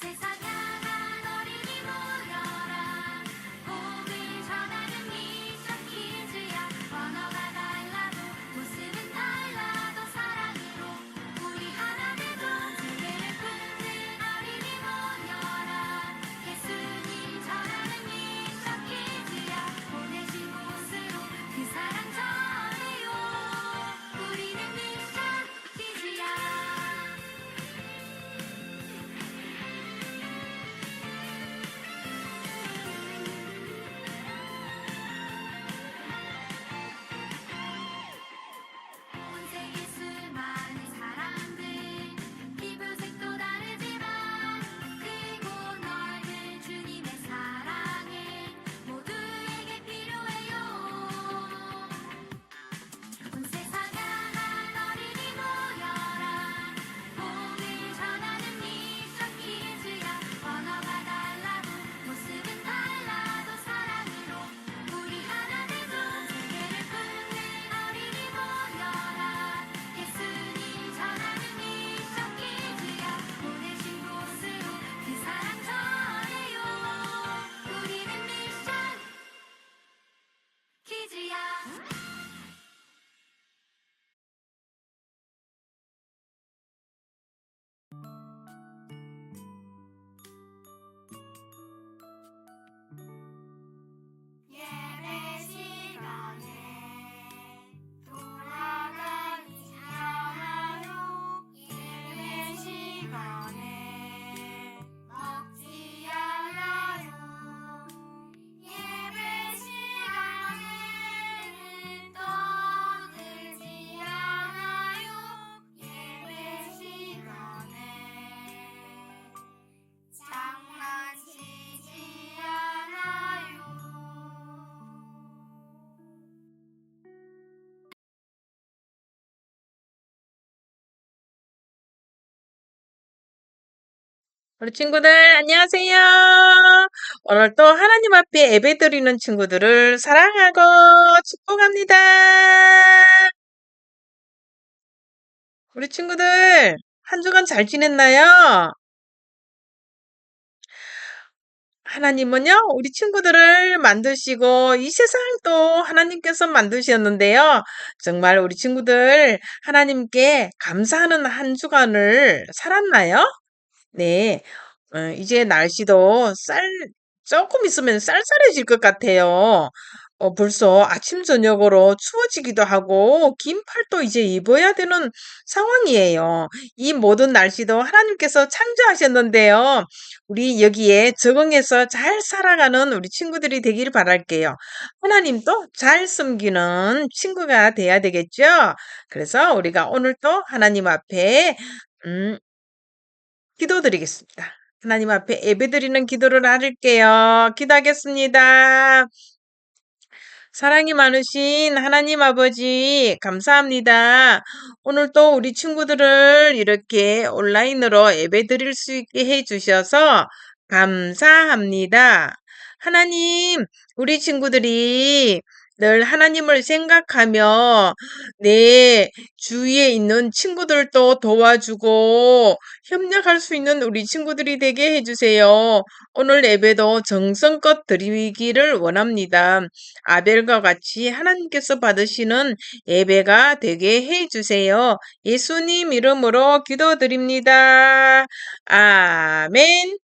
세상 우리 친구들, 안녕하세요. 오늘 또 하나님 앞에 예배 드리는 친구들을 사랑하고 축복합니다. 우리 친구들, 한 주간 잘 지냈나요? 하나님은요, 우리 친구들을 만드시고 이 세상 또 하나님께서 만드셨는데요. 정말 우리 친구들 하나님께 감사하는 한 주간을 살았나요? 네. 어, 이제 날씨도 쌀, 조금 있으면 쌀쌀해질 것 같아요. 어, 벌써 아침, 저녁으로 추워지기도 하고, 긴 팔도 이제 입어야 되는 상황이에요. 이 모든 날씨도 하나님께서 창조하셨는데요. 우리 여기에 적응해서 잘 살아가는 우리 친구들이 되기를 바랄게요. 하나님도 잘 섬기는 친구가 돼야 되겠죠? 그래서 우리가 오늘도 하나님 앞에, 음, 기도드리겠습니다. 하나님 앞에 예배드리는 기도를 나눌게요. 기도하겠습니다. 사랑이 많으신 하나님 아버지, 감사합니다. 오늘 또 우리 친구들을 이렇게 온라인으로 예배 드릴 수 있게 해 주셔서 감사합니다. 하나님, 우리 친구들이 늘 하나님을 생각하며 내 주위에 있는 친구들도 도와주고 협력할 수 있는 우리 친구들이 되게 해주세요. 오늘 예배도 정성껏 드리기를 원합니다. 아벨과 같이 하나님께서 받으시는 예배가 되게 해주세요. 예수님 이름으로 기도드립니다. 아멘.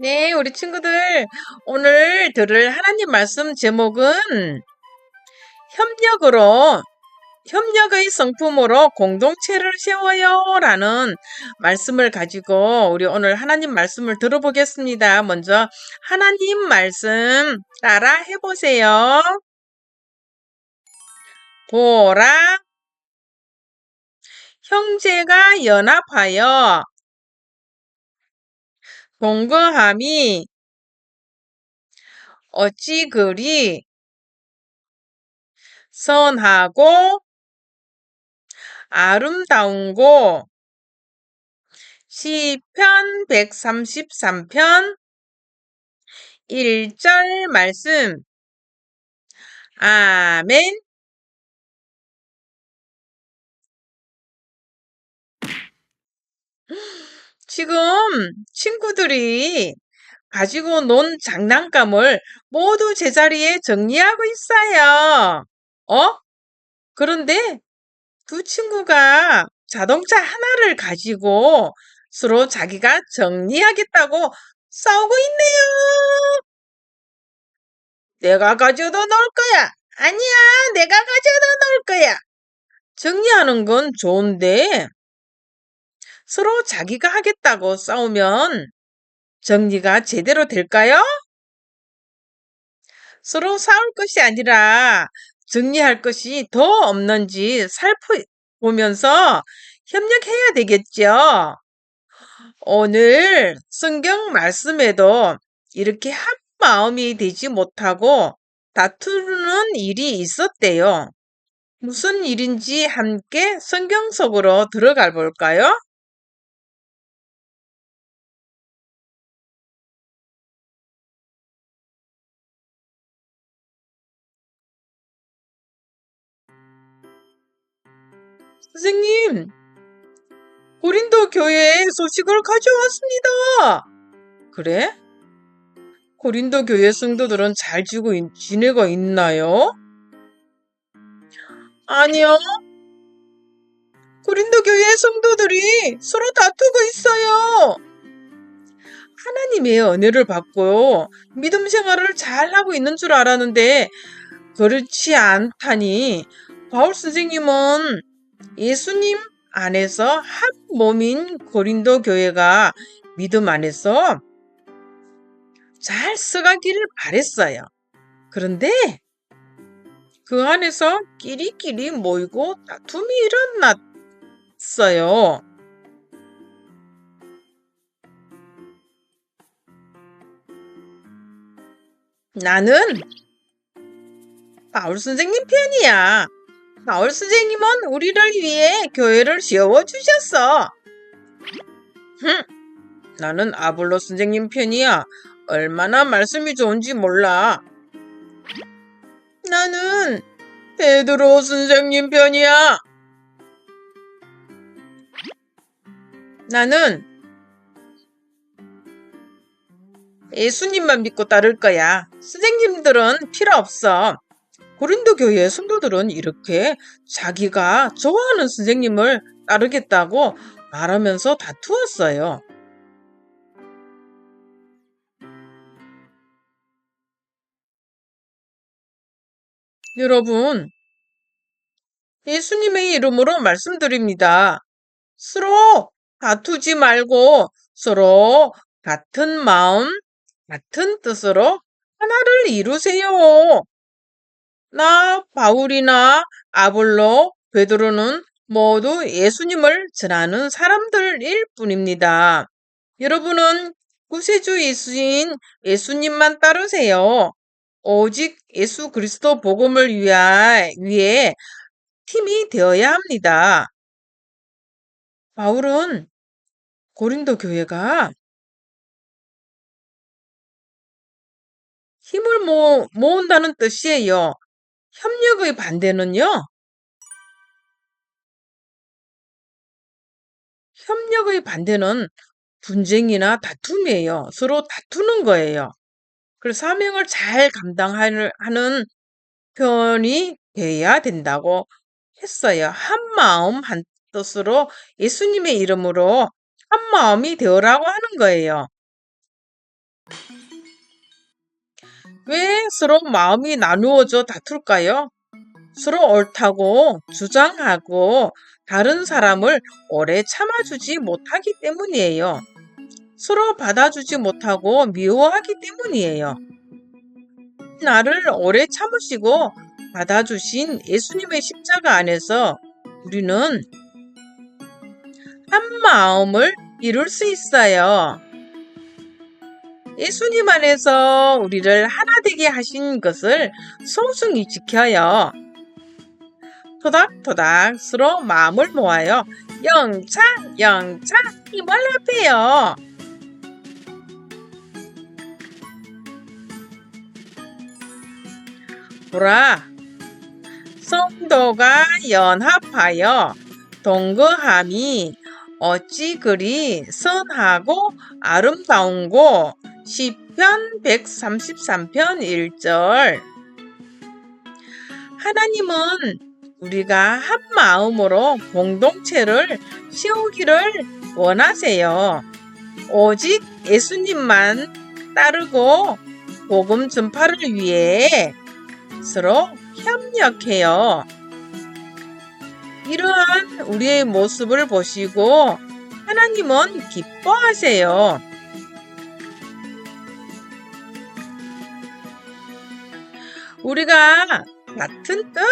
네, 우리 친구들, 오늘 들을 하나님 말씀 제목은 협력으로, 협력의 성품으로 공동체를 세워요. 라는 말씀을 가지고 우리 오늘 하나님 말씀을 들어보겠습니다. 먼저 하나님 말씀 따라 해보세요. 보라, 형제가 연합하여 동거함이 어찌 그리 선하고 아름다운고? 시편 133편 1절 말씀. 아멘 지금 친구들이 가지고 논 장난감을 모두 제자리에 정리하고 있어요. 어? 그런데 두 친구가 자동차 하나를 가지고 서로 자기가 정리하겠다고 싸우고 있네요. 내가 가져다 놓을 거야. 아니야, 내가 가져다 놓을 거야. 정리하는 건 좋은데 서로 자기가 하겠다고 싸우면 정리가 제대로 될까요? 서로 싸울 것이 아니라 정리할 것이 더 없는지 살펴보면서 협력해야 되겠죠. 오늘 성경 말씀에도 이렇게 한 마음이 되지 못하고 다투는 일이 있었대요. 무슨 일인지 함께 성경 속으로 들어가 볼까요? 선생님, 고린도 교회에 소식을 가져왔습니다. 그래? 고린도 교회 성도들은 잘 지고 있- 지내고 있나요? 아니요. 고린도 교회 성도들이 서로 다투고 있어요. 하나님의 은혜를 받고 믿음 생활을 잘 하고 있는 줄 알았는데 그렇지 않다니 바울 선생님은 예수님 안에서 한 몸인 고린도 교회가 믿음 안에서 잘 써가기를 바랬어요. 그런데 그 안에서 끼리끼리 모이고 다툼이 일어났어요. 나는 바울 선생님 편이야. 바울 선생님은 우리를 위해 교회를 세워주셨어. 흠, 나는 아볼로 선생님 편이야. 얼마나 말씀이 좋은지 몰라. 나는 베드로 선생님 편이야. 나는 예수님만 믿고 따를 거야. 선생님들은 필요 없어. 고린도 교회 성도들은 이렇게 자기가 좋아하는 선생님을 따르겠다고 말하면서 다투었어요. 여러분, 예수님의 이름으로 말씀드립니다. 서로 다투지 말고 서로 같은 마음, 같은 뜻으로 하나를 이루세요. 나 바울이나 아볼로, 베드로는 모두 예수님을 전하는 사람들일 뿐입니다. 여러분은 구세주 예수인 예수님만 따르세요. 오직 예수 그리스도 복음을 위해 팀이 되어야 합니다. 바울은 고린도 교회가 힘을 모, 모은다는 뜻이에요. 협력의 반대는요? 협력의 반대는 분쟁이나 다툼이에요. 서로 다투는 거예요. 그래서 사명을 잘 감당하는 하는 편이 돼야 된다고 했어요. 한 마음 한 뜻으로 예수님의 이름으로 한 마음이 되어라고 하는 거예요. 왜 서로 마음이 나누어져 다툴까요? 서로 옳다고 주장하고 다른 사람을 오래 참아주지 못하기 때문이에요. 서로 받아주지 못하고 미워하기 때문이에요. 나를 오래 참으시고 받아주신 예수님의 십자가 안에서 우리는 한 마음을 이룰 수 있어요. 예수님 안에서 우리를 하나 되게 하신 것을 소중히 지켜요. 토닥토닥 서로 마음을 모아요. 영차, 영차, 힘을 합해요. 보라, 성도가 연합하여 동거함이 어찌 그리 선하고 아름다운고 시편 133편 1절 하나님은 우리가 한 마음으로 공동체를 세우기를 원하세요. 오직 예수님만 따르고 복음 전파를 위해 서로 협력해요. 이러한 우리의 모습을 보시고 하나님은 기뻐하세요. 우리가 같은 뜻,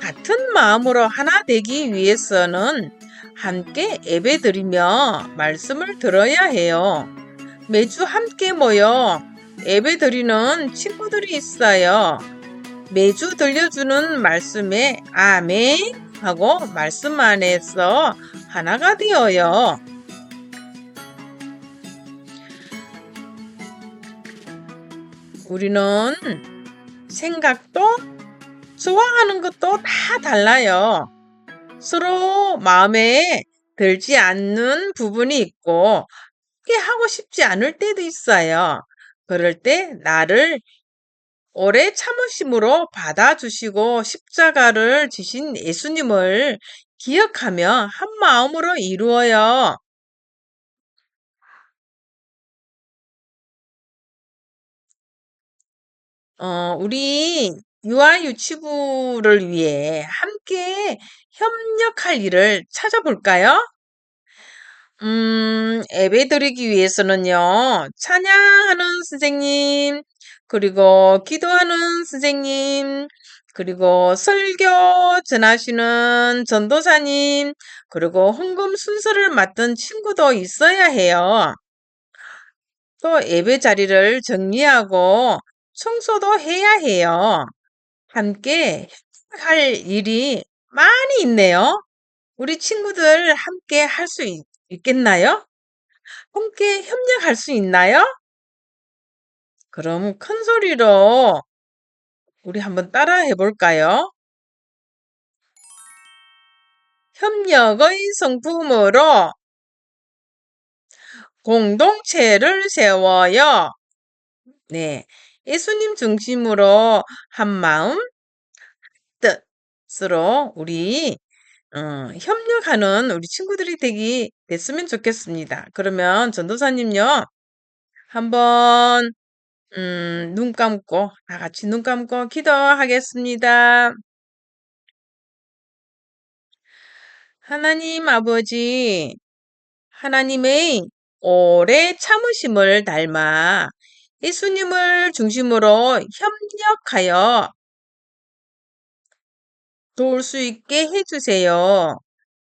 같은 마음으로 하나 되기 위해서는 함께 예배드리며 말씀을 들어야 해요. 매주 함께 모여 예배드리는 친구들이 있어요. 매주 들려주는 말씀에 아멘 하고 말씀 안에서 하나가 되어요. 우리는 생각도 좋아하는 것도 다 달라요. 서로 마음에 들지 않는 부분이 있고 함께 하고 싶지 않을 때도 있어요. 그럴 때 나를 오래 참으심으로 받아주시고 십자가를 지신 예수님을 기억하며 한 마음으로 이루어요. 어, 우리 유아 유치부를 위해 함께 협력할 일을 찾아볼까요? 음, 예배 드리기 위해서는요, 찬양하는 선생님, 그리고 기도하는 선생님, 그리고 설교 전하시는 전도사님, 그리고 헌금 순서를 맡은 친구도 있어야 해요. 또 예배 자리를 정리하고 청소도 해야 해요. 함께 할 일이 많이 있네요. 우리 친구들 함께 할 수 있겠나요? 함께 협력할 수 있나요? 그럼 큰 소리로 우리 한번 따라 해볼까요? 협력의 성품으로 공동체를 세워요. 네. 예수님 중심으로 한 마음, 뜻으로 우리 어, 협력하는 우리 친구들이 되기 됐으면 좋겠습니다. 그러면 전도사님요, 한번 음, 눈 감고 다 같이 눈 감고 기도하겠습니다. 하나님 아버지, 하나님의 오래 참으심을 닮아 예수님을 중심으로 협력하여 도울 수 있게 해주세요.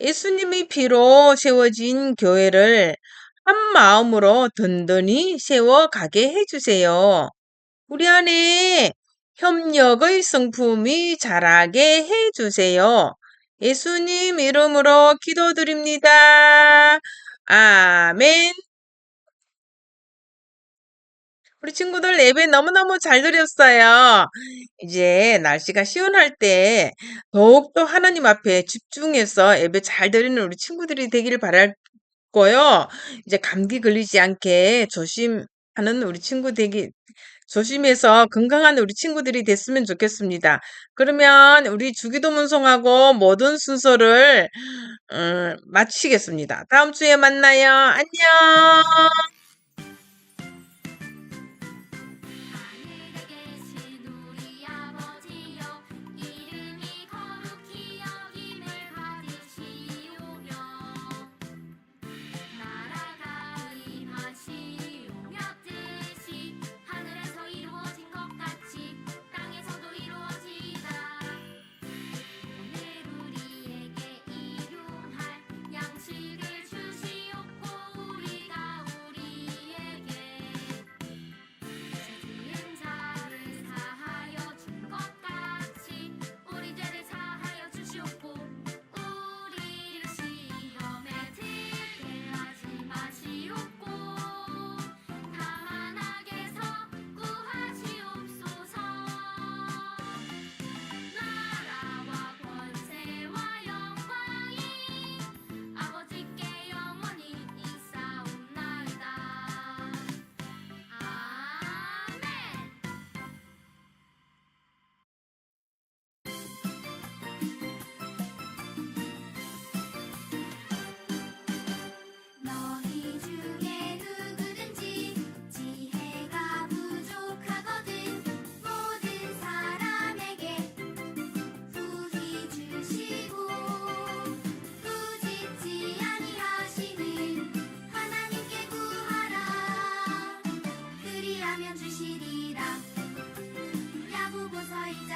예수님의 피로 세워진 교회를 한 마음으로 든든히 세워가게 해주세요. 우리 안에 협력의 성품이 자라게 해주세요. 예수님 이름으로 기도드립니다. 아멘. 우리 친구들 예배 너무너무 잘 드렸어요. 이제 날씨가 시원할 때 더욱더 하나님 앞에 집중해서 예배 잘 드리는 우리 친구들이 되기를 바랄 거요. 이제 감기 걸리지 않게 조심하는 우리 친구 되기 조심해서 건강한 우리 친구들이 됐으면 좋겠습니다. 그러면 우리 주기도문송하고 모든 순서를 음, 마치겠습니다. 다음 주에 만나요. 안녕.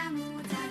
大牡丹。